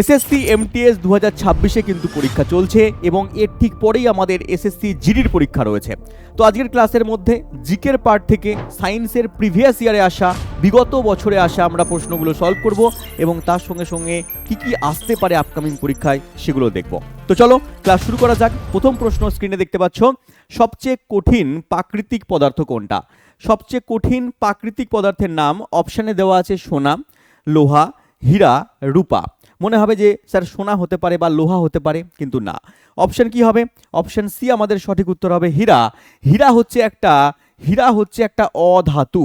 SSC MTS দু হাজার ছাব্বিশে কিন্তু পরীক্ষা চলছে এবং এর ঠিক পরেই আমাদের এসএসসি জিডির পরীক্ষা রয়েছে। তো আজকের ক্লাসের মধ্যে জিকের পার্ট থেকে সায়েন্সের প্রিভিয়াস ইয়ারে আসা, বিগত বছরে আসা আমরা প্রশ্নগুলো সলভ করব এবং তার সঙ্গে সঙ্গে কি কি আসতে পারে আপকামিং পরীক্ষায় সেগুলো দেখব। তো চলো, ক্লাস শুরু করা যাক। প্রথম প্রশ্ন স্ক্রিনে দেখতে পাচ্ছ, সবচেয়ে কঠিন প্রাকৃতিক পদার্থ কোনটা? সবচেয়ে কঠিন প্রাকৃতিক পদার্থের নাম অপশানে দেওয়া আছে সোনা, লোহা, হীরা, রূপা। মনে হবে যে, স্যার, সোনা হতে পারে বা লোহা হতে পারে, কিন্তু না। অপশন কি হবে? অপশন সি আমাদের সঠিক উত্তর হবে হীরা। হীরা হচ্ছে একটা, হীরা হচ্ছে একটা অধাতু।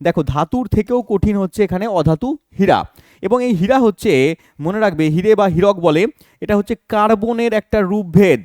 দেখো, ধাতুর থেকেও কঠিন হচ্ছে এখানে অধাতু হীরা। এবং এই হীরা হচ্ছে, মনে রাখবে, হিরে বা হীরক বলে, এটা হচ্ছে কার্বনের একটা রূপভেদ।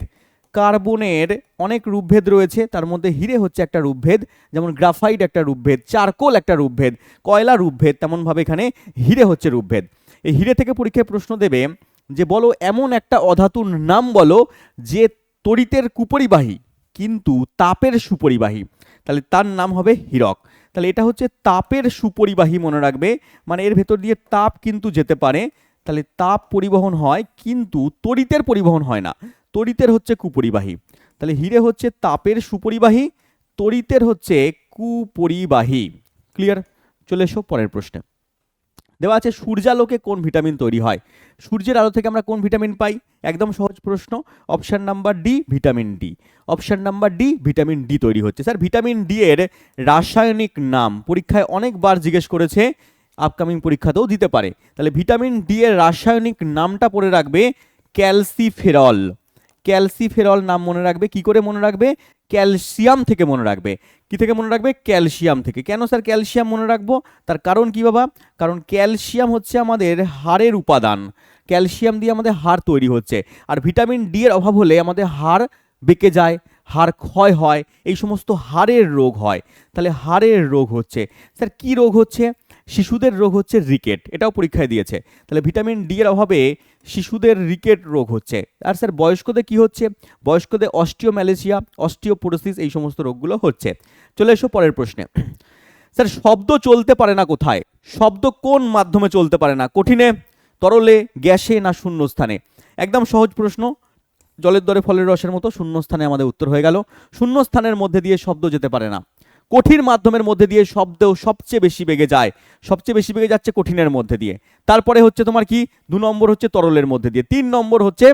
কার্বনের অনেক রূপভেদ রয়েছে, তার মধ্যে হিরে হচ্ছে একটা রূপভেদ, যেমন গ্রাফাইট একটা রূপভেদ, চারকোল একটা রূপভেদ, কয়লা রূপভেদ, তেমনভাবে এখানে হিরে হচ্ছে রূপভেদ। এই হিরে থেকে পরীক্ষায় প্রশ্ন দেবে যে, বলো, এমন একটা অধাতুর নাম বলো যে তড়িতের কুপরিবাহী, কিন্তু তাপের সুপরিবাহী। তাহলে তার নাম হবে হীরক। তাহলে এটা হচ্ছে তাপের সুপরিবাহী মনে রাখবে। মানে এর ভেতর দিয়ে তাপ কিন্তু যেতে পারে। তাহলে তাপ পরিবহন হয়, কিন্তু তড়িতের পরিবহন হয় না। তড়িতের হচ্ছে কুপরিবাহী। তাহলে হিরে হচ্ছে তাপের সুপরিবাহী, তড়িতের হচ্ছে কুপরিবাহী। ক্লিয়ার চলে এসো পরের প্রশ্নে। দেওয়া আছে সূর্যালোকে কোন ভিটামিন তৈরি হয়? সূর্যের আলো থেকে আমরা কোন ভিটামিন পাই? একদম সহজ প্রশ্ন, option number D, vitamin D. Option number D, vitamin D তৈরি হচ্ছে। স্যার, ভিটামিন ডি এর রাসায়নিক নাম পরীক্ষায় অনেকবার জিজ্ঞেস করেছে, আপকামিং পরীক্ষাতেও দিতে পারে। তাহলে ভিটামিন ডি এর রাসায়নিক নামটা পড়ে রাখবে ক্যালসিফেরল। ক্যালসিফেরল নাম মনে রাখবে, কি করে মনে রাখবে? ক্যালসিয়াম থেকে মনে রাখবে। কি থেকে মনে রাখবে? ক্যালসিয়াম থেকে। কেন স্যার ক্যালসিয়াম মনে রাখব? তার কারণ কি বাবা? কারণ ক্যালসিয়াম হচ্ছে আমাদের হাড়ের উপাদান। ক্যালসিয়াম দিয়ে আমাদের হাড় তৈরি হচ্ছে। আর ভিটামিন ডি এর অভাব হলে আমাদের হাড় বেঁকে যায়, হাড় ক্ষয় হয়, এই সমস্ত হাড়ের রোগ হয়। তাহলে হাড়ের রোগ হচ্ছে। স্যার, কি রোগ হচ্ছে? শিশুদের রোগ হচ্ছে রিকেট, এটাও পরীক্ষায় দিয়েছে। তাহলে ভিটামিন ডি এর অভাবে শিশুদের রিকেট রোগ হচ্ছে। আর স্যার, বয়স্কদের কি হচ্ছে? বয়স্কদের অস্টিওম্যালেসিয়া অস্টিওপোরোসিস এই সমস্ত রোগগুলো হচ্ছে। চলে এসো পরের প্রশ্নে। স্যার, শব্দ চলতে পারে না কোথায়? শব্দ কোন মাধ্যমে চলতে পারে না? কঠিনে, তরলে, গ্যাসে না শূন্যস্থানে? একদম সহজ প্রশ্ন। জলের দরে ফলের রসের মতো শূন্যস্থানে আমাদের উত্তর হয়ে গেল। শূন্যস্থানের মধ্যে দিয়ে শব্দ যেতে পারে না। কঠিন মাধ্যমের মধ্যে দিয়ে শব্দ সবচেয়ে বেশি বেগে যায়। সবচেয়ে বেশি বেগে যাচ্ছে কঠিনের মধ্যে দিয়ে। তারপরে হচ্ছে তোমার কি? দু নম্বর হচ্ছে তরলের মধ্যে দিয়ে। তিন নম্বর হচ্ছে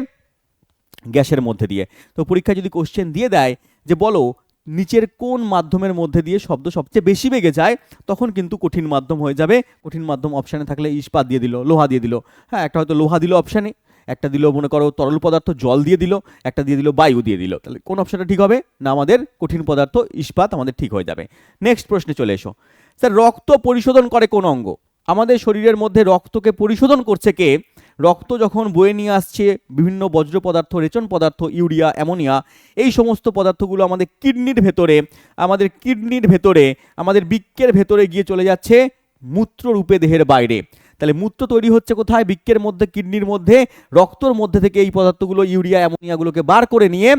গ্যাসের মধ্যে দিয়ে। তো পরীক্ষা যদি কোশ্চেন দিয়ে দেয় যে বলো, নিচের কোন মাধ্যমের মধ্যে দিয়ে শব্দ সবচেয়ে বেশি বেগে যায়, তখন কিন্তু কঠিন মাধ্যম হয়ে যাবে। কঠিন মাধ্যম অপশানে থাকলে ইস্পাত দিয়ে দিল, লোহা দিয়ে দিল। হ্যাঁ একটা হয়তো লোহা দিল অপশানে একটা দিল, মনে করো, তরল পদার্থ জল দিয়ে দিল, একটা দিয়ে দিল, বায়ু দিয়ে দিল। তাহলে কোন অপশনটা ঠিক হবে? না, আমাদের কঠিন পদার্থ, ইস্পাত আমাদের ঠিক হয়ে যাবে। নেক্সট প্রশ্নে চলে এসো। স্যার, রক্ত পরিশোধন করে কোন অঙ্গ? আমাদের শরীরের মধ্যে রক্তকে পরিশোধন করছে কে? রক্ত যখন বয়ে নিয়ে আসছে, বিভিন্ন বজ্র পদার্থ, রেচন পদার্থ, ইউরিয়া, অ্যামোনিয়া, এই সমস্ত পদার্থগুলো আমাদের কিডনির ভেতরে, আমাদের কিডনির ভেতরে, আমাদের বৃক্কের ভেতরে গিয়ে চলে যাচ্ছে মূত্ররূপে দেহের বাইরে। তাহলে মূত্র তৈরি হচ্ছে কোথায়? বৃক্কের মধ্যে, কিডনির মধ্যে, রক্তর মধ্যে থেকে এই পদার্থগুলো, ইউরিয়া, অ্যামোনিয়াগুলোকে বার করে নিয়ে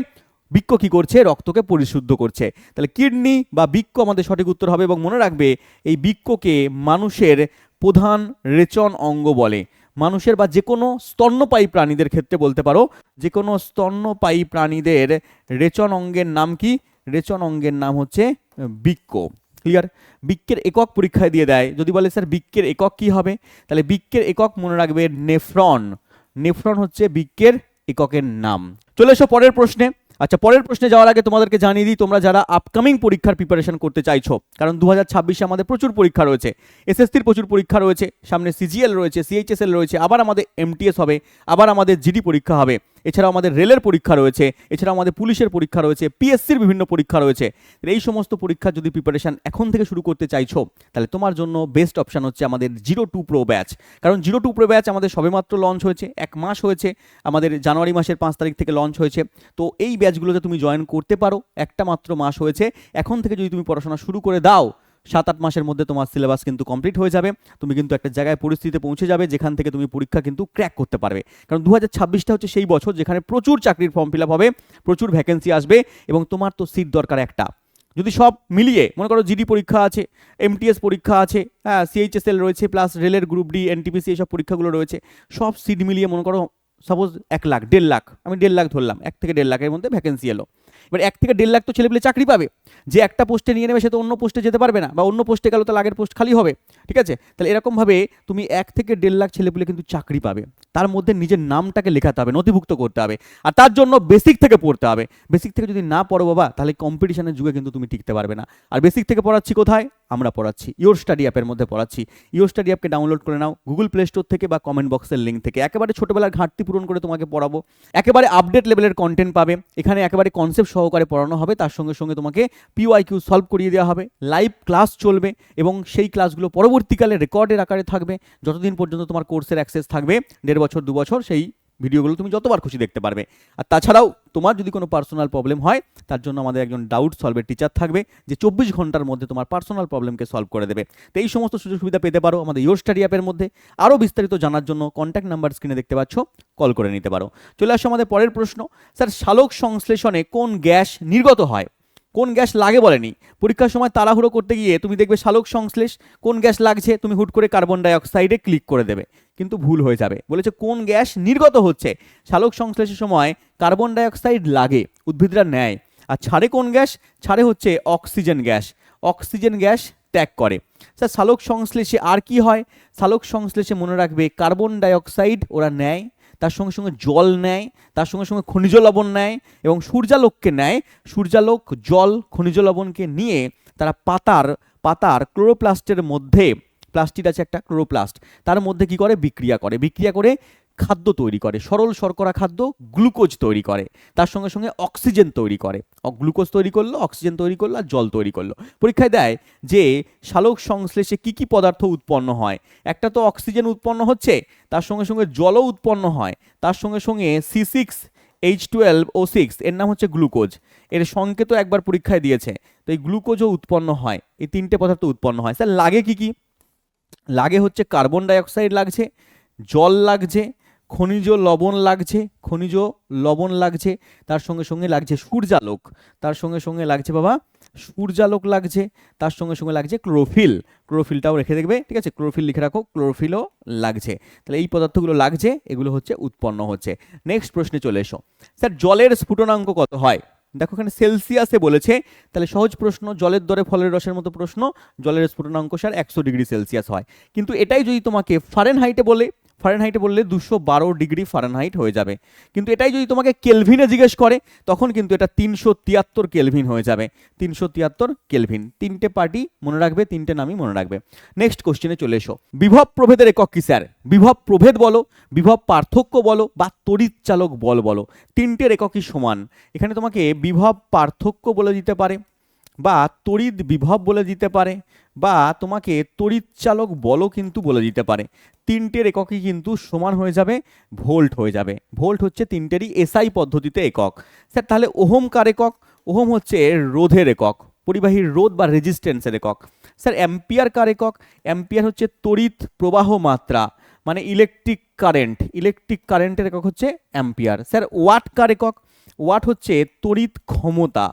বৃক্ক কি করছে? রক্তকে পরিশুদ্ধ করছে। তাহলে কিডনি বা বৃক্ক আমাদের সঠিক উত্তর হবে এবং মনে রাখবে, এই বৃক্ককে মানুষের প্রধান রেচন অঙ্গ বলে। মানুষের বা যে কোনো স্তন্যপায়ী প্রাণীদের ক্ষেত্রে বলতে পারো যে কোনো স্তন্যপায়ী প্রাণীদের রেচন অঙ্গের নাম কি? রেচন অঙ্গের নাম হচ্ছে বৃক্ক। ক্লিয়ার বৃক্কের একক পরীক্ষায় দিয়ে দেয়। যদি বলে, স্যার, বৃক্কের একক কি হবে? তাহলে বৃক্কের একক মনে রাখবে নেফ্রন। নেফ্রন হচ্ছে বৃক্কের এককের নাম। চলে এসো পরের প্রশ্নে। আচ্ছা পরের প্রশ্নে যাওয়ার আগে তোমাদেরকে জানিয়ে দিই, তোমরা যারা আপকামিং পরীক্ষার প্রিপারেশন করতে চাইছো, কারণ দু হাজার ছাব্বিশে আমাদের প্রচুর পরীক্ষা রয়েছে। এসএসসির প্রচুর পরীক্ষা রয়েছে, সামনে সিজিএল রয়েছে সিএইচএসএল রয়েছে, আবার আমাদের এমটিএস হবে, আবার আমাদের জিডি পরীক্ষা হবে। এছাড়াও আমাদের রেলের পরীক্ষা রয়েছে, এছাড়াও আমাদের পুলিশের পরীক্ষা রয়েছে পিএসসির বিভিন্ন পরীক্ষা রয়েছে। এই সমস্ত পরীক্ষা যদি প্রিপারেশন এখন থেকে শুরু করতে চাইছো, তাহলে তোমার জন্য বেস্ট অপশান হচ্ছে আমাদের জিরো টু প্রো ব্যাচ কারণ জিরো টু প্রো ব্যাচ আমাদের সবেমাত্র লঞ্চ হয়েছে, এক মাস হয়েছে, আমাদের জানুয়ারি মাসের পাঁচ তারিখ থেকে লঞ্চ হয়েছে। তো এই ব্যাচগুলোতে তুমি জয়েন করতে পারো, একটা মাত্র মাস হয়েছে। এখন থেকে যদি তুমি পড়াশোনা শুরু করে দাও সাত আট মাসের মধ্যে তোমার সিলেবাস কিন্তু কমপ্লিট হয়ে যাবে। তুমি কিন্তু একটা জায়গায় পরিস্থিতিতে পৌঁছে যাবে যেখান থেকে তুমি পরীক্ষা কিন্তু ক্র্যাক করতে পারবে। কারণ দু হাজার ছাব্বিশটা হচ্ছে সেই বছর যেখানে প্রচুর চাকরির ফর্ম ফিল আপ হবে, প্রচুর ভ্যাকেন্সি আসবে এবং তোমার তো সিট দরকার একটা। যদি সব মিলিয়ে মনে করো জিডি পরীক্ষা আছে এমটিএস পরীক্ষা আছে হ্যাঁ সিএইচএসএল রয়েছে প্লাস রেলের গ্রুপ ডি এনটিপিসি এইসব পরীক্ষাগুলো রয়েছে, সব সিট মিলিয়ে মনে করো সাপোজ এক লাখ, দেড় লাখ, আমি দেড় লাখ ধরলাম, এক থেকে দেড় লাখের মধ্যে ভ্যাকেন্সি এলো। এবার এক থেকে দেড় লাখ তো ছেলেপিলে চাকরি পাবে। যে একটা পোস্টে নিয়ে নেবে, সে তো অন্য পোস্টে যেতে পারবে না, বা অন্য পোস্টে গেল, তাহলে আগের পোস্ট খালি হবে, ঠিক আছে? তাহলে এরকমভাবে তুমি এক থেকে দেড় লাখ ছেলেপিলে কিন্তু চাকরি পাবে। তার মধ্যে নিজের নামটাকে লেখাতে হবে, নথিভুক্ত করতে হবে, আর তার জন্য বেসিক থেকে পড়তে হবে। বেসিক থেকে যদি না পড়ো বাবা, তাহলে কম্পিটিশনের যুগে কিন্তু তুমি টিকতে পারবে না। আর বেসিক থেকে পড়াচ্ছি কোথায়? আমরা পড়াচ্ছি ইওর স্টাডি অ্যাপের মধ্যে পড়াচ্ছি। ইওর স্টাডি অ্যাপকে ডাউনলোড করে নাও গুগল প্লে স্টোর থেকে বা কমেন্ট বক্সের লিঙ্ক থেকে। একেবারে ছোটোবেলার ঘাটতি পূরণ করে তোমাকে পড়াবো। একেবারে আপডেট লেভেলের কন্টেন্ট পাবে। এখানে একেবারে কনসেপ্ট সহকারে পড়ানো হবে, তার সঙ্গে সঙ্গে তোমাকে পিওয়াই কিউ সলভ করিয়ে দেওয়া হবে লাইভ ক্লাস চলবে এবং সেই ক্লাসগুলো পরবর্তীকালে রেকর্ডের আকারে থাকবে। যতদিন পর্যন্ত তোমার কোর্সের অ্যাক্সেস থাকবে, দেড় বছর, দু বছর, সেই ভিডিওগুলো তুমি যতবার খুশি দেখতে পারবে। আর তাছাড়াও তোমার যদি কোনো পার্সোনাল প্রবলেম হয়, তার জন্য আমাদের একজন ডাউট সলভের টিচার থাকবে, যে চব্বিশ ঘণ্টার মধ্যে তোমার পার্সোনাল প্রবলেমকে সলভ করে দেবে। তো এই সমস্ত সুযোগ সুবিধা পেতে পারো আমাদের ইয়োর স্টাডি অ্যাপের মধ্যে। আরও বিস্তারিত জানার জন্য কন্ট্যাক্ট নাম্বার স্ক্রিনে দেখতে পাচ্ছ কল করে নিতে পারো। চলে আসো আমাদের পরের প্রশ্ন। স্যার শালক সংশ্লেষণে কোন গ্যাস নির্গত হয়? কোন গ্যাস লাগে বলেনি। পরীক্ষার সময় তাড়াহুড়ো করতে গিয়ে তুমি দেখবে শালক সংশ্লেষ, কোন গ্যাস লাগছে তুমি হুট করে কার্বন ডাইঅক্সাইডে ক্লিক করে দেবে। কিন্তু ভুল হয়ে যাবে। বলেছে কোন গ্যাস নির্গত হচ্ছে? শালক সংশ্লেষের সময় কার্বন ডাইঅক্সাইড লাগে, উদ্ভিদরা নেয়। আর ছাড়ে কোন গ্যাস? ছাড়ে হচ্ছে অক্সিজেন গ্যাস। অক্সিজেন গ্যাস ত্যাগ করে। স্যার, শালক সংশ্লেষে আর কি হয়? শালক সংশ্লেষে মনে রাখবে কার্বন ডাইঅক্সাইড ওরা নেয় তার সঙ্গে সঙ্গে জল নেয়, তার সঙ্গে সঙ্গে খনিজ লবণ নেয় এবং সূর্যালোককে নেয়। সূর্যালোক, জল, খনিজ লবণকে নিয়ে তারা পাতার পাতার ক্লোরোপ্লাস্টের মধ্যে প্লাস্টিক আছে একটা ক্লোরোপ্লাস্ট, তার মধ্যে কি করে? বিক্রিয়া করে। বিক্রিয়া করে খাদ্য তৈরি করে, সরল শর্করা খাদ্য গ্লুকোজ তৈরি করে, তার সঙ্গে সঙ্গে অক্সিজেন তৈরি করে। গ্লুকোজ তৈরি করল, অক্সিজেন তৈরি করল আর জল তৈরি করল। পরীক্ষায় দেয় যে শালক সংশ্লেষে কি কি পদার্থ উৎপন্ন হয়। একটা তো অক্সিজেন উৎপন্ন হচ্ছে, তার সঙ্গে সঙ্গে জলও উৎপন্ন হয়। তার সঙ্গে সঙ্গে C six, H twelve O six, এর নাম হচ্ছে গ্লুকোজ। এর সংকেত একবার পরীক্ষায় দিয়েছে। তো এই গ্লুকোজও উৎপন্ন হয়, এই তিনটে পদার্থ উৎপন্ন হয়। স্যার, লাগে কি কি? লাগে হচ্ছে কার্বন ডাইঅক্সাইড লাগছে, জল লাগছে খনিজ লবণ লাগছে, খনিজ লবণ লাগছে, তার সঙ্গে সঙ্গে লাগছে সূর্যালোক, তার সঙ্গে সঙ্গে লাগছে বাবা সূর্যালোক লাগছে, তার সঙ্গে সঙ্গে লাগছে ক্লোরোফিল, ক্লোরোফিলটাও রেখে দেখবে, ঠিক আছে? ক্লোরোফিল লিখে রাখো, ক্লোরোফিলও লাগছে। তাহলে এই পদার্থগুলো লাগছে, এগুলো হচ্ছে উৎপন্ন হচ্ছে। নেক্সট প্রশ্নে চলে এসো। স্যার, জলের স্ফুটনাঙ্ক কত হয়? দেখো এখানে সেলসিয়াসে বলেছে, তাহলে সহজ প্রশ্ন, জলের দরে ফলের রসের মতো প্রশ্ন, জলের স্ফুটনাঙ্ক স্যার একশো ডিগ্রি সেলসিয়াস হয়। কিন্তু এটাই যদি তোমাকে ফারেন হাইটে বলে ফারেনহাইটে বললে দুশো বারো ডিগ্রি ফারেনহাইট হয়ে যাবে। কিন্তু এটাই যদি তোমাকে কেলভিনে জিজ্ঞেস করে, তখন কিন্তু এটা তিনশো তিয়াত্তর কেলভিন হয়ে যাবে। তিনশো তিয়াত্তর কেলভিন তিনটে পার্টি মনে রাখবে, তিনটে নামই মনে রাখবে। নেক্সট কোশ্চেনে চলে এসো। বিভব প্রভেদের একক কি স্যার বিভব প্রভেদ বলো, বিভব পার্থক্য বলো বা তড়িৎ চালক বল বলো। তিনটের এককই সমান। এখানে তোমাকে বিভব পার্থক্য বলে দিতে পারে বা তড়িৎ বিভব বলে দিতে পারে। বা তোমাকে তড়িৎ চালক বলও কিন্তু বলে দিতে পারে। তিনটের এককই কিন্তু সমান হয়ে যাবে, ভোল্ট হয়ে যাবে। ভোল্ট হচ্ছে তিনটেরই এসআই পদ্ধতিতে একক। স্যার, তাহলে ওহম কার একক? ওহম হচ্ছে রোধের একক পরিবাহীর রোধ বা রেজিস্ট্যান্সের একক। স্যার, অ্যাম্পিয়ার কার একক? অ্যাম্পিয়ার হচ্ছে তড়িৎ প্রবাহ মাত্রা মানে ইলেকট্রিক কারেন্ট। ইলেকট্রিক কারেন্টের একক হচ্ছে অ্যাম্পিয়ার। স্যার, ওয়াট কার একক? ওয়াট হচ্ছে তড়িৎ ক্ষমতা।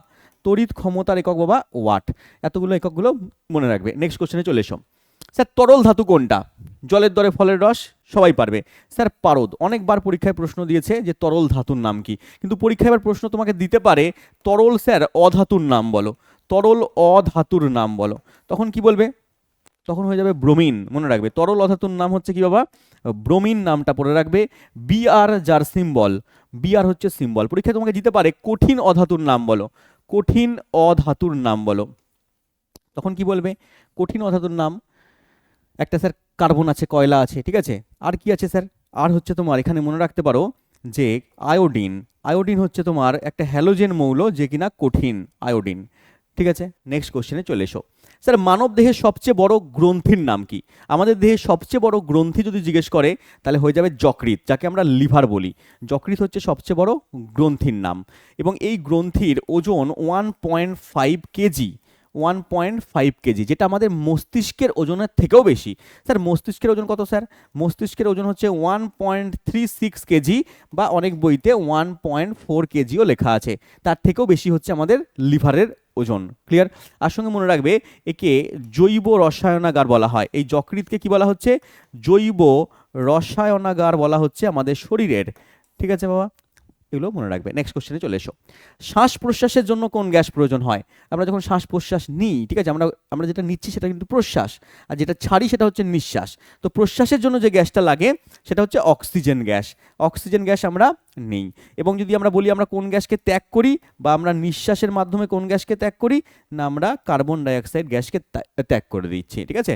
তড়িৎ ক্ষমতার একক বাবা ওয়াট। এতগুলো এককগুলো মনে রাখবে। নেক্সট কোশ্চেনে চলে এসো। স্যার, তরল ধাতু কোনটা? জলের দরে ফলের রস, সবাই পারবে। স্যার, পারদ। অনেকবার পরীক্ষায় প্রশ্ন দিয়েছে যে তরল ধাতুর নাম কি। কিন্তু পরীক্ষায় এবার প্রশ্ন তোমাকে দিতে পারে, তরল স্যার, অধাতুর নাম বলো। তরল অধাতুর নাম বলো। তখন কি বলবে? তখন হয়ে যাবে ব্রোমিন, মনে রাখবে। তরল অধাতুর নাম হচ্ছে কি বাবা? ব্রোমিন নামটা পড়ে রাখবে। বি আর যার সিম্বল। বি আর হচ্ছে সিম্বল। পরীক্ষায় তোমাকে দিতে পারে, কঠিন অধাতুর নাম বলো। কঠিন অধাতুর নাম বলো। তখন কি বলবে? কঠিন অধাতুর নাম, একটা স্যার কার্বন আছে, কয়লা আছে, ঠিক আছে? আর কি আছে স্যার? আর হচ্ছে তোমার, এখানে মনে রাখতে পারো যে আয়োডিন আয়োডিন হচ্ছে তোমার একটা হ্যালোজেন মৌল যে কিনা কঠিন আয়োডিন, ঠিক আছে? নেক্সট কোশ্চেনে চলে এসো। স্যার, মানব দেহের সবচেয়ে বড় গ্রন্থির নাম কি? আমাদের দেহের সবচেয়ে বড় গ্রন্থি যদি জিজ্ঞেস করে, তাহলে হয়ে যাবে যকৃৎ, যাকে আমরা লিভার বলি। যকৃৎ হচ্ছে সবচেয়ে বড় গ্রন্থির নাম। এবং এই গ্রন্থির ওজন one point five kg one point five kg, যেটা আমাদের মস্তিষ্কের ওজনের থেকেও বেশি। স্যার, মস্তিষ্কের ওজন কত, স্যার? মস্তিষ্কের ওজন হচ্ছে one point three six kg বা অনেক বইতে ওয়ান পয়েন্ট ফোর কেজিও লেখা আছে। তার থেকেও বেশি হচ্ছে আমাদের লিভারের ওজন ক্লিয়ার আর সঙ্গে মনে রাখবে, একে জৈব রসায়নাগার বলা হয়। এই যকৃতকে কি বলা হচ্ছে? জৈব রসায়নাগার বলা হচ্ছে আমাদের শরীরের। ঠিক আছে বাবা? এগুলো মনে রাখবে। নেক্সট কোশ্চেনে চলে এসো। শ্বাস প্রশ্বাসের জন্য কোন গ্যাস প্রয়োজন হয়? আমরা যখন শ্বাস প্রশ্বাস নিই, ঠিক আছে? আমরা আমরা যেটা নিচ্ছি সেটা কিন্তু প্রশ্বাস, আর যেটা ছাড়ি সেটা হচ্ছে নিঃশ্বাস। তো প্রশ্বাসের জন্য যে গ্যাসটা লাগে, সেটা হচ্ছে অক্সিজেন গ্যাস। অক্সিজেন গ্যাস আমরা নেই। এবং যদি আমরা বলি আমরা কোন গ্যাসকে ত্যাগ করি, বা আমরা নিঃশ্বাসের মাধ্যমে কোন গ্যাসকে ত্যাগ করি, না আমরা কার্বন ডাইঅক্সাইড গ্যাসকে ত্যাগ করে দিচ্ছি, ঠিক আছে?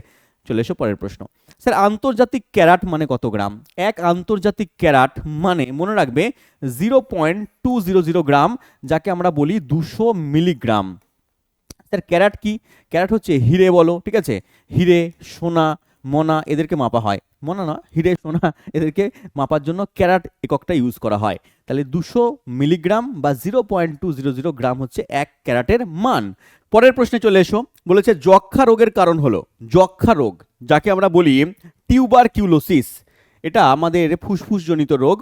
চলে এসো, পরের প্রশ্ন। স্যার, আন্তর্জাতিক ক্যারাট মানে কত গ্রাম? এক, আন্তর্জাতিক ক্যারাট মানে মনে রাখবে zero point two zero zero গ্রাম, যাকে আমরা বলি দুশো মিলিগ্রাম। স্যার, ক্যারাট কি? ক্যারাট হচ্ছে হিরে বলো, ঠিক আছে? হিরে, সোনা, মনা, এদেরকে মাপা হয়। মনা না, হিরে, সোনা, এদেরকে মাপার জন্য ক্যারাট এককটা ইউজ করা হয়। তাহলে দুশো মিলিগ্রাম বা zero point two zero zero gram হচ্ছে এক ক্যারাটের মান। পরের প্রশ্নে চলে এসো। বলেছে যক্ষা রোগের কারণ হলো যক্ষা রোগ, যাকে আমরা বলি টিউবার কিউলোসিস এটা আমাদের ফুসফুসজনিত রোগ।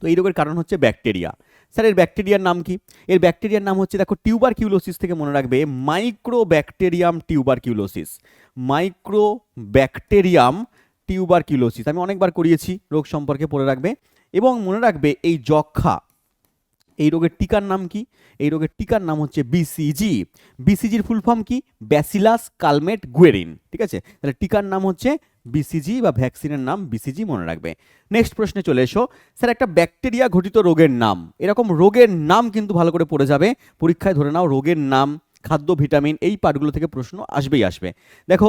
তো এই রোগের কারণ হচ্ছে ব্যাকটেরিয়া। স্যার, এর ব্যাকটেরিয়ার নাম কি? এর ব্যাকটেরিয়ার নাম হচ্ছে, দেখো টিউবার কিউলোসিস থেকে মনে রাখবে mycobacterium tuberculosis mycobacterium tuberculosis আমি অনেকবার করিয়েছি, রোগ সম্পর্কে পড়ে রাখবে। এবং মনে রাখবে, এই যক্ষা এই রোগের টিকার নাম কি? এই রোগের টিকার নাম হচ্ছে বিসিজি বিসিজির ফুল ফর্ম কি? ব্যাসিলাস কালমেট গুয়েরিন ঠিক আছে? তাহলে টিকার নাম হচ্ছে বিসিজি বা ভ্যাকসিনের নাম বিসিজি মনে রাখবে। নেক্সট প্রশ্নে চলে এসো। স্যার, একটা ব্যাকটেরিয়া ঘটিত রোগের নাম। এরকম রোগের নাম কিন্তু ভালো করে পড়ে যাবে। পরীক্ষায় ধরে নাও রোগের নাম, খাদ্য ভিটামিন এই পার্টগুলো থেকে প্রশ্ন আসবেই আসবে। দেখো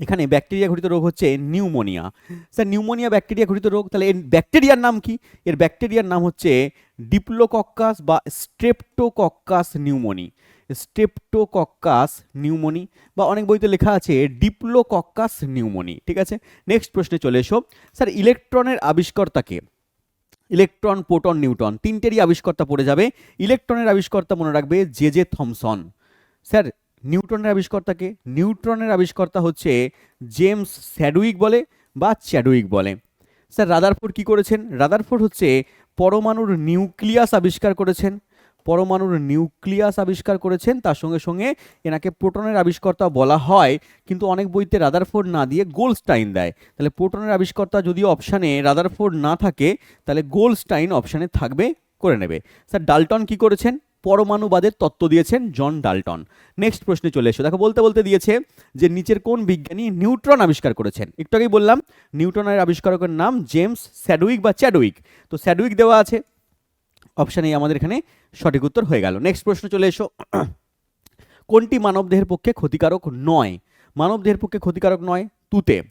এখানে ব্যাকটেরিয়া ঘটিত রোগ হচ্ছে নিউমোনিয়া। স্যার, নিউমোনিয়া ব্যাকটেরিয়া ঘটিত রোগ, তাহলে এর ব্যাকটেরিয়ার নাম কি? এর ব্যাকটেরিয়ার নাম হচ্ছে ডিপ্লোকক্কাস বা স্ট্রেপ্টোকক্কাস নিউমোনি স্ট্রেপ্টোকক্কাস নিউমোনি বা অনেক বইতে লেখা আছে ডিপ্লোকক্কাস নিউমোনি ঠিক আছে? নেক্সট প্রশ্নে চলে এসো। স্যার, ইলেকট্রনের আবিষ্কর্তাকে ইলেকট্রন, প্রোটন নিউটন তিনটেরই আবিষ্কর্তা পড়ে যাবে। ইলেকট্রনের আবিষ্কর্তা মনে রাখবে জে জে থমসন। স্যার নিউটনের আবিষ্কর্তাকে। নিউট্রনের আবিষ্কর্তা হচ্ছে জেমস স্যাডউইক বলে বা চ্যাডউইক বলে। স্যার, রাদারফোর্ড কি করেছেন? রাদারফোর্ড হচ্ছে পরমাণুর নিউক্লিয়াস আবিষ্কার করেছেন। পরমাণুর নিউক্লিয়াস আবিষ্কার করেছেন, তার সঙ্গে সঙ্গে এনাকে প্রোটনের আবিষ্কর্তা বলা হয়, কিন্তু অনেক বইতে রাদারফোর্ড না দিয়ে গোলস্টাইন দেয়। তাহলে প্রোটনের আবিষ্কর্তা যদি অপশানে রাদারফোর্ড না থাকে, তাহলে গোলস্টাইন অপশানে থাকবে, করে নেবে। স্যার, ডাল্টন কি করেছেন? পরমাণুবাদের তত্ত্ব দিয়েছেন জন ডাল্টন। নেক্সট প্রশ্নে চলে এসো। দেখো, বলতে বলতে দিয়েছে যে নিচের কোন বিজ্ঞানী নিউট্রন আবিষ্কার করেছেন? একটু আগেই বললাম নিউটনের আবিষ্কারকের নাম জেমস স্যাডউইক বা চ্যাডউইক। তো স্যাডউইক দেওয়া আছে। অপশান এই আমাদের এখানে সঠিক উত্তর হয়ে গেল। নেক্সট প্রশ্ন চলে এসো। কোনটি মানবদেহের পক্ষে ক্ষতিকারক নয়? মানবদেহের পক্ষে ক্ষতিকারক নয়, তুতে।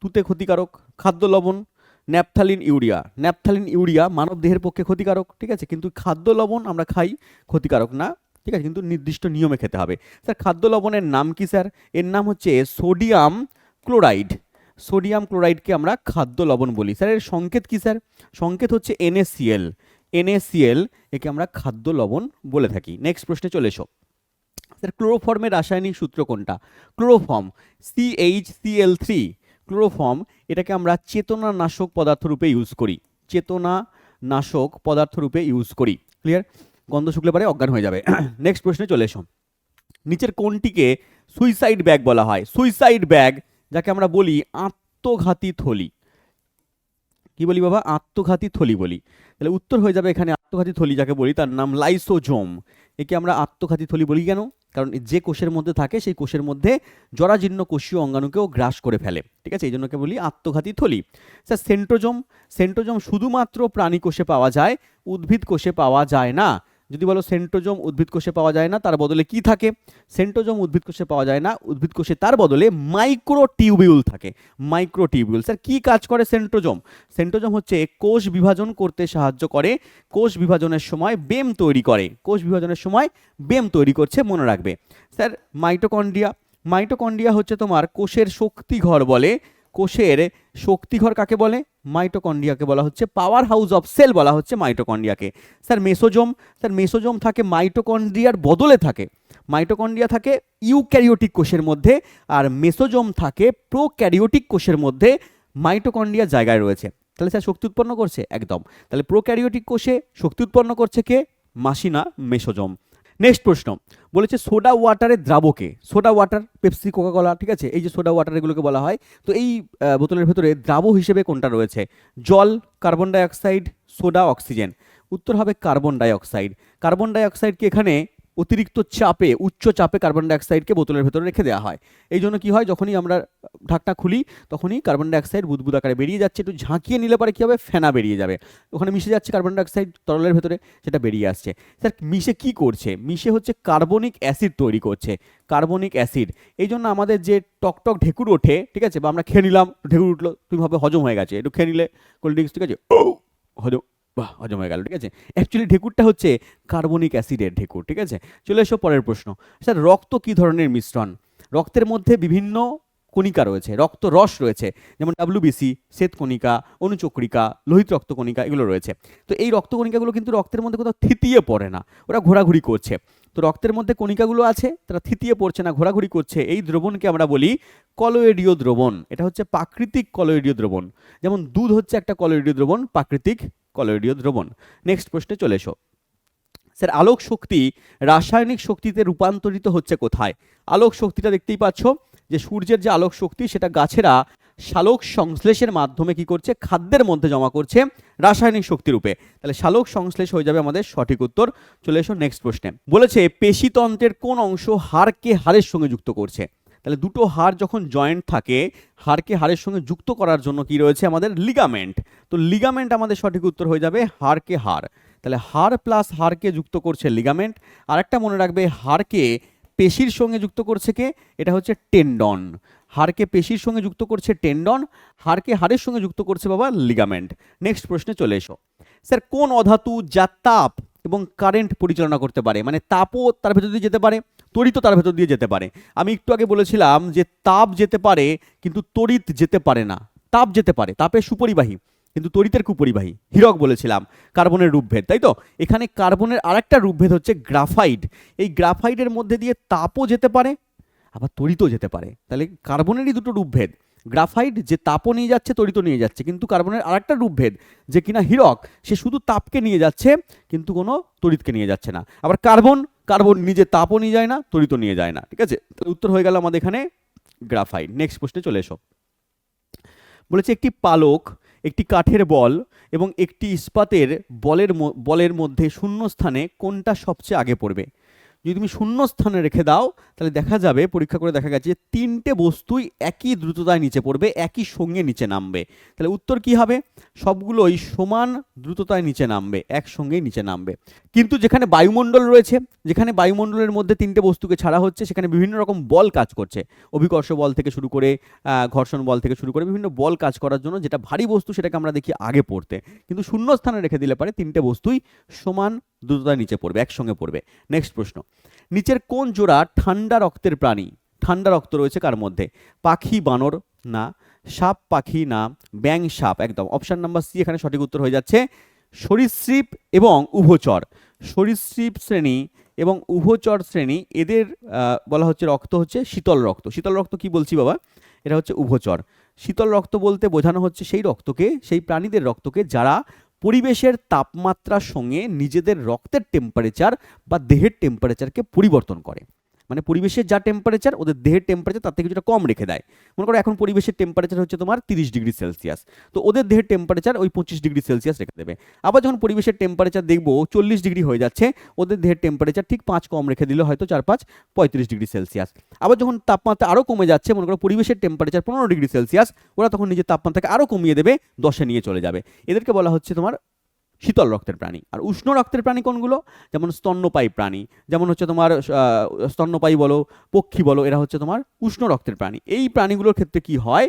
তুতে ক্ষতিকারক, খাদ্য লবণ ন্যাপথালিন ইউরিয়া। ন্যাপথালিন ইউরিয়া মানবদেহের পক্ষে ক্ষতিকারক, ঠিক আছে? কিন্তু খাদ্য লবণ আমরা খাই ক্ষতিকারক না, ঠিক আছে? কিন্তু নির্দিষ্ট নিয়মে খেতে হবে। স্যার, খাদ্য লবণের নাম কি, স্যার? এর নাম হচ্ছে সোডিয়াম ক্লোরাইড। সোডিয়াম ক্লোরাইডকে আমরা খাদ্য লবণ বলি। স্যার, এর সংকেত কি, স্যার? সংকেত হচ্ছে এনএসিএল এনএসিএল একে আমরা খাদ্য লবণ বলে থাকি। নেক্সট প্রশ্নে চলে এসো। স্যার, ক্লোরোফর্মের রাসায়নিক সূত্র কোনটা? Chloroform CH CL three chloroform এটাকে আমরা চেতনা নাশক পদার্থ রূপে ইউজ করি। চেতনা নাশক পদার্থ রূপে ইউজ করি। ক্লিয়ার গন্ধ শুকলে পারে অজ্ঞান হয়ে যাবে। নেক্সট প্রশ্নে চলে এসো। নিচের কোনটিকে সুইসাইড ব্যাগ বলা হয়। সুইসাইড ব্যাগ যাকে আমরা বলি আত্মঘাতী থলি। কি বলি বাবা? আত্মঘাতী থলি বলি। তাহলে উত্তর হয়ে যাবে এখানে আত্মঘাতী থলি যাকে বলি, তার নাম লাইসোজোম একে আমরা আত্মঘাতী থলি বলি কেন? কারণ যে কোষের মধ্যে থাকে, সেই কোষের মধ্যে জরাজীর্ণ কোষীয় অঙ্গাণুকেও গ্রাস করে ফেলে। ঠিক আছে? এই জন্যকে বলি আত্মঘাতী থলি। স্যার, সেন্ট্রোজম সেন্ট্রোজম শুধুমাত্র প্রাণী কোষে পাওয়া যায়, উদ্ভিদ কোষে পাওয়া যায় না। যদি বলো সেন্ট্রোজোম উদ্ভিদ কোষে পাওয়া যায় না, তার বদলে কি থাকে? সেন্ট্রোজোম উদ্ভিদ কোষে পাওয়া যায় না, উদ্ভিদ কোষে তার বদলে মাইক্রো টিউবিউল থাকে। মাইক্রো টিউবিউল স্যার কি কাজ করে সেন্ট্রোজোম সেন্ট্রোজোম হচ্ছে কোষ বিভাজন করতে সাহায্য করে, কোষ বিভাজনের সময় বেম তৈরি করে, কোষ বিভাজনের সময় বেম তৈরি করছে মনে রাখবে। স্যার, মাইটোকন্ড্রিয়া মাইটোকন্ড্রিয়া হচ্ছে তোমার কোষের শক্তিঘর বলে কোষের শক্তিঘর কাকে বলে? মাইটোকন্ড্রিয়াকে বলা হচ্ছে। পাওয়ার হাউস অফ সেল বলা হচ্ছে মাইটোকন্ড্রিয়াকে। স্যার, মেসোজোম স্যার, মেসোজোম থাকে মাইটোকন্ড্রিয়ার বদলে থাকে। মাইটোকন্ড্রিয়া থাকে ইউক্যারিওটিক কোষের মধ্যে আর মেসোজোম থাকে প্রোক্যারিওটিক কোষের মধ্যে। মাইটোকন্ড্রিয়া জায়গায় রয়েছে। তাহলে স্যার, শক্তি উৎপন্ন করছে? একদম। তাহলে প্রোক্যারিওটিক কোষে শক্তি উৎপন্ন করছে কে? মাসিনা মেসোজোম। নেক্সট প্রশ্ন, বলেছে সোডা ওয়াটারের দ্রাবকে, সোডা ওয়াটার, পেপসি, কোকাকোলা, ঠিক আছে? এই যে সোডা ওয়াটার এগুলোকে বলা হয়, তো এই বোতলের ভেতরে দ্রাব হিসেবে কোনটা রয়েছে? জল, কার্বন ডাইঅক্সাইড, সোডা, অক্সিজেন। উত্তর হবে কার্বন ডাইঅক্সাইড। কার্বন ডাইঅক্সাইডকে এখানে? অতিরিক্ত চাপে, উচ্চ চাপে কার্বন ডাইঅক্সাইডকে বোতলের ভেতরে রেখে দেওয়া হয়। এই জন্য কী হয়? যখনই আমরা ঢাকনা খুলি, তখনই কার্বন ডাইঅক্সাইড বুদবুদ আকারে বেরিয়ে যাচ্ছে। একটু ঝাঁকিয়ে নিলে পরে কী হবে? ফেনা বেরিয়ে যাবে। ওখানে মিশে যাচ্ছে কার্বন ডাইঅক্সাইড তরলের ভেতরে, সেটা বেরিয়ে আসছে। স্যার, মিশে কি করছে? মিশে হচ্ছে কার্বনিক অ্যাসিড তৈরি করছে। কার্বনিক অ্যাসিড এই জন্য আমাদের যে টকটক ঢেকুর ওঠে, ঠিক আছে? বা আমরা খেয়ে নিলাম, ঢেকুর উঠল, তুমি ভাবে হজম হয়ে গেছে। একটু খেয়ে নিলে কোল্ড ড্রিঙ্কস ঠিক আছে? হজম। বাহ হজম হয়ে গেল, ঠিক আছে? অ্যাকচুয়ালি ঢেকুরটা হচ্ছে কার্বনিক অ্যাসিডের ঢেকুর, ঠিক আছে? চলে এসো পরের প্রশ্ন। স্যার রক্ত কী ধরনের মিশ্রণ? রক্তের মধ্যে বিভিন্ন কণিকা রয়েছে, রক্ত রস রয়েছে, যেমন ডাব্লিউবিসি শ্বেতকণিকা অনুচক্রিকা, লোহিত রক্তকণিকা এগুলো রয়েছে। তো এই রক্তকণিকাগুলো কিন্তু রক্তের মধ্যে কোথাও থিতিয়ে পড়ে না, ওরা ঘোরাঘুরি করছে। তো রক্তের মধ্যে কণিকাগুলো আছে, তারা থিতিয়ে পড়ছে না, ঘোরাঘুরি করছে। এই দ্রবণকে আমরা বলি কলোয়েডীয় দ্রবণ, এটা হচ্ছে প্রাকৃতিক কলোয়েডীয় দ্রবণ। যেমন দুধ হচ্ছে একটা কলোয়েডীয় দ্রবণ, প্রাকৃতিক কলোয়েডীয় দ্রবণ। নেক্সট প্রশ্নে চলে এসো। স্যার, আলোক শক্তি রাসায়নিক শক্তিতে রূপান্তরিত হচ্ছে কোথায়? আলোক শক্তিটা দেখতেই পাচ্ছ যে সূর্যের যে আলোক শক্তি সেটা গাছেরা শালক সংশ্লেষের মাধ্যমে কি করছে? খাদ্যের মধ্যে জমা করছে রাসায়নিক শক্তি রূপে। তাহলে শালক সংশ্লেষ হয়ে যাবে আমাদের সঠিক উত্তর। চলে এসো নেক্সট প্রশ্নে। বলেছে পেশিতন্ত্রের কোন অংশ হাড়কে হাড়ের সঙ্গে যুক্ত করছে? তাহলে দুটো হাড় যখন জয়েন্ট থাকে, হাড়কে হাড়ের সঙ্গে যুক্ত করার জন্য কি রয়েছে আমাদের লিগামেন্ট তো লিগামেন্ট আমাদের সঠিক উত্তর হয়ে যাবে হাড়কে হাড়। তাহলে হাড় প্লাস হাড়কে যুক্ত করছে লিগামেন্ট আর একটা মনে রাখবে হাড়কে পেশির সঙ্গে যুক্ত করছে কে? এটা হচ্ছে টেন্ডন হাড়কে পেশির সঙ্গে যুক্ত করছে টেন্ডন হাড়কে হাড়ের সঙ্গে যুক্ত করছে বাবা লিগামেন্ট নেক্সট প্রশ্নে চলে এসো। স্যার, কোন অধাতু যা তাপ এবং কারেন্ট পরিচালনা করতে পারে। মানে তাপও তার ভেতর দিয়ে যেতে পারে, তড়িৎও তার ভেতর দিয়ে যেতে পারে। আমি একটু আগে বলেছিলাম যে তাপ যেতে পারে, কিন্তু তড়িৎ যেতে পারে না। তাপ যেতে পারে, তাপের সুপরিবাহী, কিন্তু তড়িতের কুপরিবাহী। হীরক বলেছিলাম, কার্বনের রূপভেদ, তাই তো? এখানে কার্বনের আরেকটা রূপভেদ হচ্ছে গ্রাফাইট এই গ্রাফাইটের মধ্যে দিয়ে তাপও যেতে পারে, আবার তড়িতও যেতে পারে। তাহলে কার্বনেরই দুটো রূপভেদ। গ্রাফাইট যে তাপও নিয়ে যাচ্ছে তড়িতও নিয়ে যাচ্ছে, কিন্তু কার্বনের আরেকটা রূপভেদ যে কিনা হীরক, সে শুধু তাপকে নিয়ে যাচ্ছে, কিন্তু কোনো তড়িৎকে নিয়ে যাচ্ছে না। আবার কার্বন কার্বন নিজে তাপও নিয়ে যায় না তড়িতও নিয়ে যায় না, ঠিক আছে? উত্তর হয়ে গেল আমাদের এখানে গ্রাফাইট। নেক্সট প্রশ্নে চলে এসো। বলেছে একটি পালক, একটি কাঠের বল এবং একটি ইস্পাতের বলের বলের মধ্যে শূন্য স্থানে কোনটা সবচেয়ে আগে পড়বে? যদি তুমি শূন্য স্থানে রেখে দাও, তাহলে দেখা যাবে, পরীক্ষা করে দেখা গেছে যে তিনটে বস্তুই একই দ্রুততায় নিচে পড়বে, একই সঙ্গে নিচে নামবে। তাহলে উত্তর কি হবে? সবগুলোই সমান দ্রুততায় নিচে নামবে, একসঙ্গেই নিচে নামবে। কিন্তু যেখানে বায়ুমণ্ডল রয়েছে, যেখানে বায়ুমণ্ডলের মধ্যে তিনটে বস্তুকে ছাড়া হচ্ছে, সেখানে বিভিন্ন রকম বল কাজ করছে। অভিকর্ষ বল থেকে শুরু করে ঘর্ষণ বল থেকে শুরু করে বিভিন্ন বল কাজ করার জন্য যেটা ভারী বস্তু সেটাকে আমরা দেখি আগে পড়তে। কিন্তু শূন্য স্থানে রেখে দিলে পারে তিনটে বস্তুই সমান দ্রুততায় নিচে পড়বে, একসঙ্গে পড়বে। নেক্সট প্রশ্ন, নিচের কোন জোড়া ঠান্ডা রক্তের প্রাণী? ঠান্ডা রক্ত রয়েছে কার মধ্যে? পাখি, বানর, না। সাপ, পাখি, না। ব্যাং সাপ, একদম। অপশন নাম্বার সি এখানে সঠিক উত্তর হয়ে যাচ্ছে, সরীসৃপ এবং উভচর। সরীসৃপ শ্রেণি এবং উভচর শ্রেণি, এদের বলা হচ্ছে রক্ত হচ্ছে শীতল রক্ত। শীতল রক্ত কি বলছি বাবা? এটা হচ্ছে উভচর। শীতল রক্ত বলতে বোঝানো হচ্ছে সেই রক্তকে, সেই প্রাণীদের রক্তকে যারা পরিবেশের তাপমাত্রার সঙ্গে নিজেদের রক্তের টেম্পারেচার বা দেহের টেম্পারেচারকে পরিবর্তন করে। মানে পরিবেশের যা টেম্পারেচার ওদের দেহের টেম্পারেচার তার থেকে কিছুটা কম রেখে দেয়। মনে করো এখন পরিবেশের টেম্পারেচার হচ্ছে তোমার তিরিশ ডিগ্রি সেলসিয়াস। তো ওদের দেহের টেম্পারেচার ওই পঁচিশ ডিগ্রি সেলসিয়াস রেখে দেবে। আবার যখন পরিবেশের টেম্পারেচার দেখব চল্লিশ ডিগ্রি হয়ে যাচ্ছে, ওদের দেহের টেম্পারেচার ঠিক পাঁচ কম রেখে দিলে হয়তো চার পাঁচ পঁয়ত্রিশ ডিগ্রি সেলসিয়াস। আবার যখন তাপমাত্রা আরও কমে যাচ্ছে, মনে করো পরিবেশের টেম্পারেচার পনেরো ডিগ্রি সেলসিয়াস, ওরা তখন নিজের তাপমাত্রাকে আরও কমিয়ে দেবে, দশে নিয়ে চলে যাবে। এদেরকে বলা হচ্ছে তোমার শীতল রক্তের প্রাণী। আর উষ্ণ রক্তের প্রাণী কোনগুলো? যেমন স্তন্যপায়ী প্রাণী, যেমন হচ্ছে তোমার স্তন্যপায়ী বলো, পক্ষী বলো, এরা হচ্ছে তোমার উষ্ণ রক্তের প্রাণী। এই প্রাণীগুলোর ক্ষেত্রে কি হয়?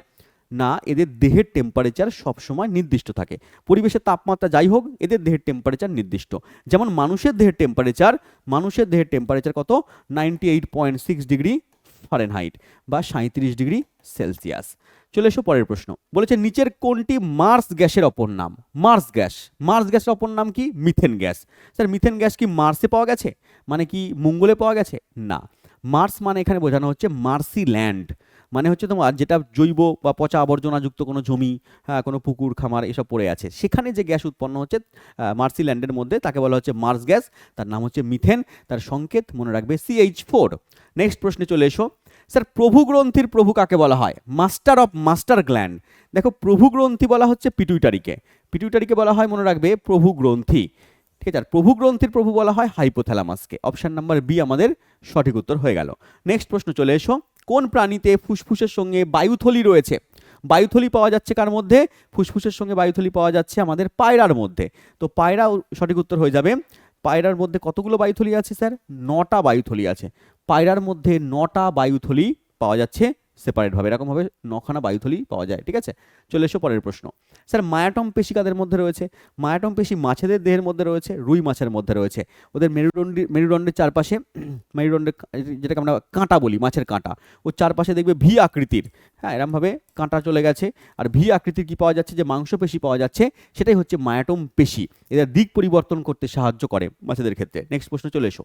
না, এদের দেহের টেম্পারেচার সবসময় নির্দিষ্ট থাকে। পরিবেশের তাপমাত্রা যাই হোক, এদের দেহের টেম্পারেচার নির্দিষ্ট। যেমন মানুষের দেহের টেম্পারেচার মানুষের দেহের টেম্পারেচার কত? Ninety eight point six degree Fahrenheit বা সাঁত্রিশ ডিগ্রি সেলসিয়াস চলে এসো পরের প্রশ্ন। বলেছে, নিচের কোনটি মার্স গ্যাসের অপর নাম? Mars gas. মার্স গ্যাসের অপর নাম কি? Methane gas. Sir, methane gas কি মার্সে পাওয়া গেছে? মানে কি মঙ্গলে পাওয়া গেছে? না। মার্স মানে এখানে বোঝানো হচ্ছে মার্সি ল্যান্ড মানে হচ্ছে তোমার যেটা জৈব বা পচা আবর্জনাযুক্ত কোনো জমি হ্যাঁ কোনো পুকুর, খামার এসব পড়ে আছে। সেখানে যে গ্যাস উৎপন্ন হচ্ছে মার্সি ল্যান্ডের মধ্যে তাকে বলা হচ্ছে মার্স গ্যাস। তার নাম হচ্ছে মিথেন। তার সংকেত মনে রাখবে সিএইচ ফোর নেক্সট প্রশ্নে চলে এসো। স্যার প্রভু গ্রন্থির প্রভু কাকে বলা হয়? মাস্টার অফ মাস্টার গ্ল্যান্ড দেখো প্রভু গ্রন্থি বলা হচ্ছে পিটুইটারিকে। পিটুইটারিকে বলা হয়, মনে রাখবে প্রভু গ্রন্থি ঠিক আছে, আর প্রভু গ্রন্থির প্রভু বলা হয় হাইপোথ্যালামাসকে। অপশান নাম্বার বি আমাদের সঠিক উত্তর হয়ে গেল। নেক্সট প্রশ্ন, চলে এসো। কোন প্রাণীতে ফুসফুসের সঙ্গে বায়ুথলি রয়েছে? বায়ুথলি পাওয়া যাচ্ছে কার মধ্যে? ফুসফুসের সঙ্গে বায়ুথলি পাওয়া যাচ্ছে আমাদের পায়রার মধ্যে। তো পায়রা সঠিক উত্তর হয়ে যাবে। পায়রার মধ্যে কতগুলো বায়ুথলি আছে, স্যার? নটা বায়ুথলি আছে। পায়রার মধ্যে নটা বায়ুথলি পাওয়া যাচ্ছে। সেপারেটভাবে এরকমভাবে নখানা বায়ুথলি পাওয়া যায়, ঠিক আছে? চলে এসো পরের প্রশ্ন। স্যার, মায়াটম পেশি কাদের মধ্যে রয়েছে, মায়াটম পেশি মাছেদের দেহের মধ্যে রয়েছে, রুই মাছের মধ্যে রয়েছে। ওদের মেরুদণ্ডি, মেরুদণ্ডের চারপাশে, মেরুদণ্ডের যেটাকে আমরা কাঁটা বলি, মাছের কাঁটা। ওর চারপাশে দেখবে ভি আকৃতির। হ্যাঁ এরমভাবে কাঁটা চলে গেছে। আর ভি আকৃতির কি পাওয়া যাচ্ছে? যে মাংসপেশি পাওয়া যাচ্ছে, সেটাই হচ্ছে মায়াটম পেশি। এদের দিক পরিবর্তন করতে সাহায্য করে মাছেদের ক্ষেত্রে। নেক্সট প্রশ্ন, চলে এসো।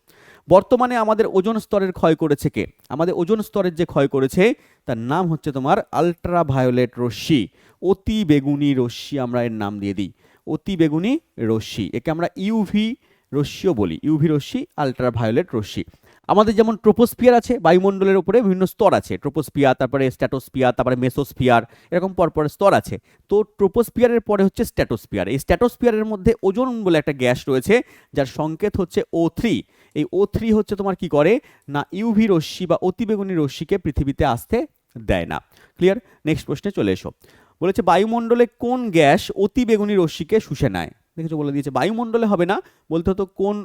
বর্তমানে আমাদের ওজন স্তরের ক্ষয় করেছে কে? আমাদের ওজন স্তরের যে ক্ষয় করেছে তার নাম হচ্ছে তোমার আলট্রা ভায়োলেট রশ্মি, অতি বেগুনি রশ্মি আমরা এর নাম দিয়ে দিই, অতি বেগুনি রশ্মি, একে আমরা ইউভি রশ্মিও বলি ইউভি রশ্মি আলট্রা ভায়োলেট রশ্মি। আমাদের যেমন ট্রোপোস্পিয়ার আছে, বায়ুমণ্ডলের উপরে বিভিন্ন স্তর আছে ট্রোপোস্পিয়ার তারপরে স্ট্যাটোস্পিয়ার তারপরে মেসোস্পিয়ার এরকম পরপর স্তর আছে। তো ট্রোপোস্পিয়ারের পরে হচ্ছে স্ট্যাটোস্পিয়ার এই স্ট্যাটোস্পিয়ারের মধ্যে ওজন বলে একটা গ্যাস রয়েছে, যার সংকেত হচ্ছে ও থ্রি এই ও থ্রি হচ্ছে তোমার কি করে? না ইউভি রশ্মি বা অতিবেগুনি রশ্মিকে পৃথিবীতে আসতে দেয় না। ক্লিয়ার নেক্সট প্রশ্নে চলে এসো। বলেছে, বায়ুমণ্ডলে কোন গ্যাস অতি বেগুনি রশ্মিকে শুষে নেয়? দেখেছ, বলে দিয়েছে, বায়ুমণ্ডলে হবে না। বলতে হতো কোন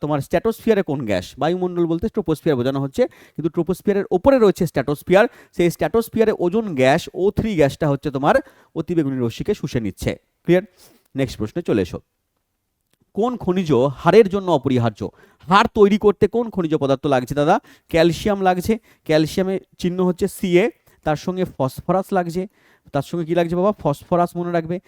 তোমার স্ট্যাটোস্ফিয়ারে কোন গ্যাস? বায়ুমণ্ডল বলতে ট্রোপোস্ফিয়ার বোঝানো হচ্ছে। কিন্তু ট্রোপোস্ফিয়ারের ওপরে রয়েছে স্ট্যাটোস্ফিয়ার। সেই স্ট্যাটোস্ফিয়ারে ওজন গ্যাস ও থ্রি গ্যাসটা হচ্ছে তোমার অতি বেগুনি রশ্মিকে শুষে নিচ্ছে। ক্লিয়ার নেক্সট প্রশ্নে চলে এসো। কোন খনিজ হাড়ের জন্য অপরিহার্য? হাড় তৈরি করতে কোন খনিজ পদার্থ লাগছে দাদা? ক্যালসিয়াম লাগছে। ক্যালসিয়ামের চিহ্ন হচ্ছে সিএ তার সঙ্গে ফসফরাস লাগছে। তার সঙ্গে কি লাগছে বাবা? ফসফরাস মনে রাখবে।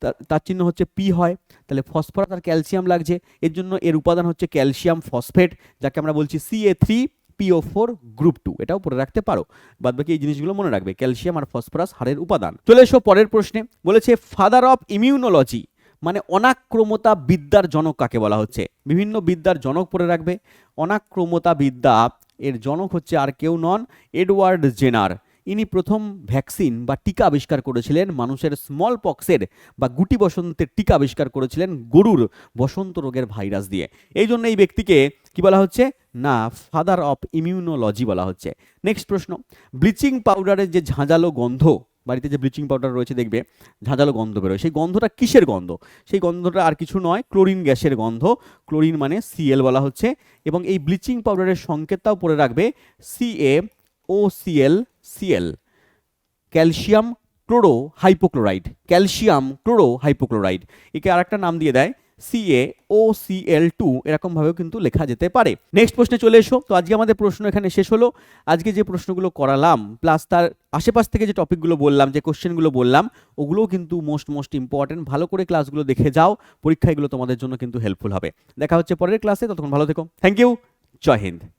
তার- চিহ্ন হচ্ছে পি হয়। তাহলে ফসফরাস আর ক্যালসিয়াম লাগছে। এর জন্য এর উপাদান হচ্ছে ক্যালসিয়াম ফসফেট, যাকে আমরা বলছি CA three PO four group two এটাও পড়ে রাখতে পারো। বাদ বাকি এই জিনিসগুলো মনে রাখবে। ক্যালসিয়াম আর ফসফরাস হাড়ের উপাদান। চলে এসো পরের প্রশ্নে। বলেছে ফাদার অফ ইমিউনোলজি মানে অনাক্রমতা বিদ্যার জনক কাকে বলা হচ্ছে? বিভিন্ন বিদ্যার জনক পড়ে রাখবে। অনাক্রমতা বিদ্যা, এর জনক হচ্ছে আর কেউ নন, এডওয়ার্ড জেনার। ইনি প্রথম ভ্যাকসিন বা টিকা আবিষ্কার করেছিলেন, মানুষের স্মল পক্সের বা গুটি বসন্তের টিকা আবিষ্কার করেছিলেন গরুর বসন্ত রোগের ভাইরাস দিয়ে। এই জন্য এই ব্যক্তিকে কি বলা হচ্ছে? না, ফাদার অফ ইমিউনোলজি বলা হচ্ছে। নেক্সট প্রশ্ন। ব্লিচিং পাউডারের যে ঝাঁঝালো গন্ধ বাড়িতে যে ব্লিচিং পাউডার রয়েছে দেখবে, ঝাঁঝালো গন্ধ বেরোয়। সেই গন্ধটা কিসের গন্ধ? সেই গন্ধটা আর কিছু নয় ক্লোরিন গ্যাসের গন্ধ। ক্লোরিন মানে সিএল বলা হচ্ছে এবং এই ব্লিচিং পাউডারের সংকেতটাও পড়ে রাখবে CA O CL CL calcium chloro hypochloride calcium chloro hypochloride একে আরেকটা নাম দিয়ে দেয় সিএ ও সিএল টু এরকমভাবেও কিন্তু লেখা যেতে পারে। নেক্সট প্রশ্নে চলে এসো। তো আজকে আমাদের প্রশ্ন এখানে শেষ হলো। আজকে যে প্রশ্নগুলো করালাম প্লাস তার আশেপাশ থেকে যে টপিকগুলো বললাম, যে কোশ্চেনগুলো বললাম, ওগুলোও কিন্তু মোস্ট মোস্ট ইম্পর্টেন্ট ভালো করে ক্লাসগুলো দেখে যাও। পরীক্ষা এগুলো তোমাদের জন্য কিন্তু হেল্পফুল হবে। দেখা হচ্ছে পরের ক্লাসে ততক্ষণ ভালো থেকো। Thank you Jai Hind.